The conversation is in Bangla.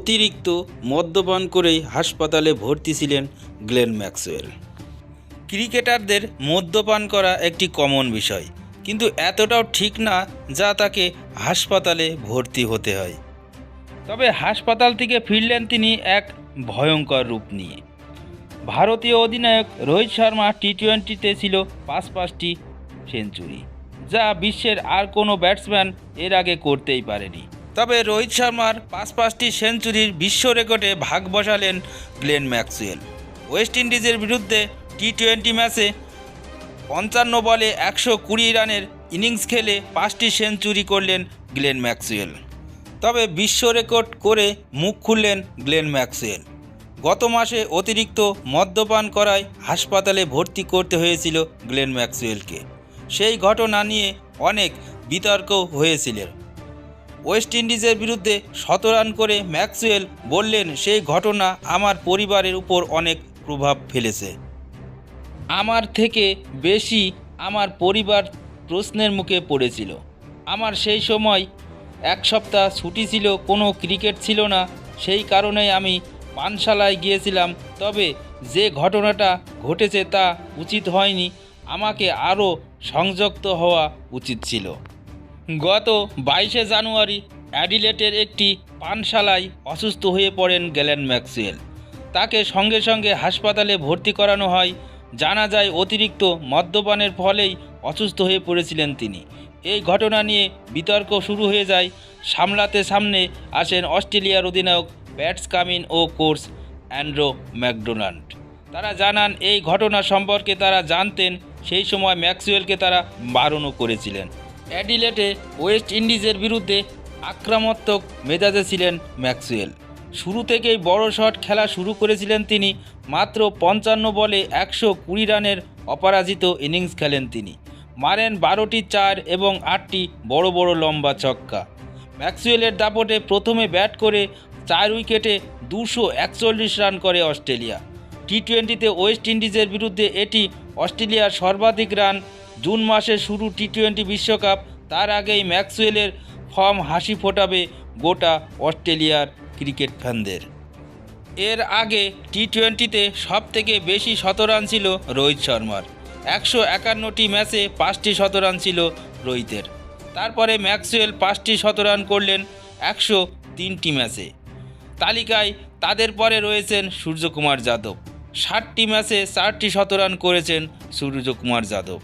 অতিরিক্ত মদ্যপান করেই হাসপাতালে ভর্তি ছিলেন গ্লেন ম্যাক্সওয়েল। ক্রিকেটারদের মদ্যপান করা একটি কমন বিষয়, কিন্তু এতটাও ঠিক না যা তাকে হাসপাতালে ভর্তি হতে হয়। তবে হাসপাতাল থেকে ফিরলেন তিনি এক ভয়ঙ্কর রূপ নিয়ে। ভারতীয় অধিনায়ক রোহিত শর্মা টি টোয়েন্টিতে ছিল পাঁচ পাঁচটি সেঞ্চুরি, যা বিশ্বের আর কোনো ব্যাটসম্যান এর আগে করতেই পারেনি। তবে রোহিত শর্মার পাঁচ পাঁচটি সেঞ্চুরির বিশ্ব রেকর্ডে ভাগ বসালেন গ্লেন ম্যাক্সওয়েল। ওয়েস্ট ইন্ডিজের বিরুদ্ধে টি টোয়েন্টি ম্যাচে পঞ্চান্ন বলে একশো কুড়ি রানের ইনিংস খেলে পাঁচটি সেঞ্চুরি করলেন গ্লেন ম্যাক্সওয়েল। তবে বিশ্ব রেকর্ড করে মুখ খুললেন গ্লেন ম্যাক্সওয়েল। গত মাসে অতিরিক্ত মদ্যপান করায় হাসপাতালে ভর্তি করতে হয়েছিল গ্লেন ম্যাক্সওয়েলকে। সেই ঘটনা নিয়ে অনেক বিতর্ক হয়েছিল। ওয়েস্ট ইন্ডিজের বিরুদ্ধে শত রান করে ম্যাক্সওয়েল বললেন, সেই ঘটনা আমার পরিবারের উপর অনেক প্রভাব ফেলেছে। আমার থেকে বেশি আমার পরিবার প্রশ্নের মুখে পড়েছিল। আমার সেই সময় এক সপ্তাহ ছুটি ছিল, কোনো ক্রিকেট ছিল না। সেই কারণে আমি পানশালায় গিয়েছিলাম। তবে যে ঘটনাটা ঘটেছে তা উচিত হয়নি। আমাকে আরও সংযুক্ত হওয়া উচিত ছিল। গত বাইশে জানুয়ারি অ্যাডিলেটের একটি পানশালায় অসুস্থ হয়ে পড়েন গ্যালেন ম্যাক্সওয়েল। তাকে সঙ্গে সঙ্গে হাসপাতালে ভর্তি করানো হয়। জানা যায়, অতিরিক্ত মদ্যপানের ফলেই অসুস্থ হয়ে পড়েছিলেন তিনি। এই ঘটনা নিয়ে বিতর্ক শুরু হয়ে যায়। সামলাতে সামনে আসেন অস্ট্রেলিয়ার অধিনায়ক ব্যাটস কামিন ও কোর্স অ্যান্ড্রো ম্যাকডোনাল্ড। তারা জানান, এই ঘটনা সম্পর্কে তারা জানতেন, সেই সময় ম্যাক্সওয়েলকে তারা বারণও করেছিলেন। অ্যাডিলেটে ওয়েস্ট ইন্ডিজের বিরুদ্ধে আক্রমণাত্মক মেজাজে ছিলেন ম্যাক্সওয়েল। শুরু থেকেই বড় শট খেলা শুরু করেছিলেন তিনি, মাত্র পঞ্চান্ন বলে একশো কুড়ি রানের অপরাজিত ইনিংস খেলেন তিনি। মারেন বারোটি চার এবং আটটি বড় বড় লম্বা ছক্কা। ম্যাক্সওয়েলের দাপটে প্রথমে ব্যাট করে চার উইকেটে দুশো একচল্লিশ রান করে অস্ট্রেলিয়া। টি টোয়েন্টিতে ওয়েস্ট ইন্ডিজের বিরুদ্ধে এটি অস্ট্রেলিয়ার সর্বাধিক রান জুন মাসে শুরু টি টোয়েন্টি বিশ্বকাপ, তার আগেই ম্যাক্সওয়েলের ফর্ম হাসি ফোটাবে গোটা অস্ট্রেলিয়ার ক্রিকেট ফ্যানদের। এর আগে টি টোয়েন্টিতে সব থেকে বেশি শতরান ছিল রোহিত শর্মার। একশো একান্নটি ম্যাচে পাঁচটি শতরান ছিল রোহিতের। তারপরে ম্যাক্সওয়েল পাঁচটি শতরান করলেন একশো তিনটি ম্যাচে। তালিকায় তাদের পরে রয়েছেন সূর্যকুমার যাদব। ষাটটি ম্যাচে চারটি শতরান করেছেন সূর্যকুমার যাদব।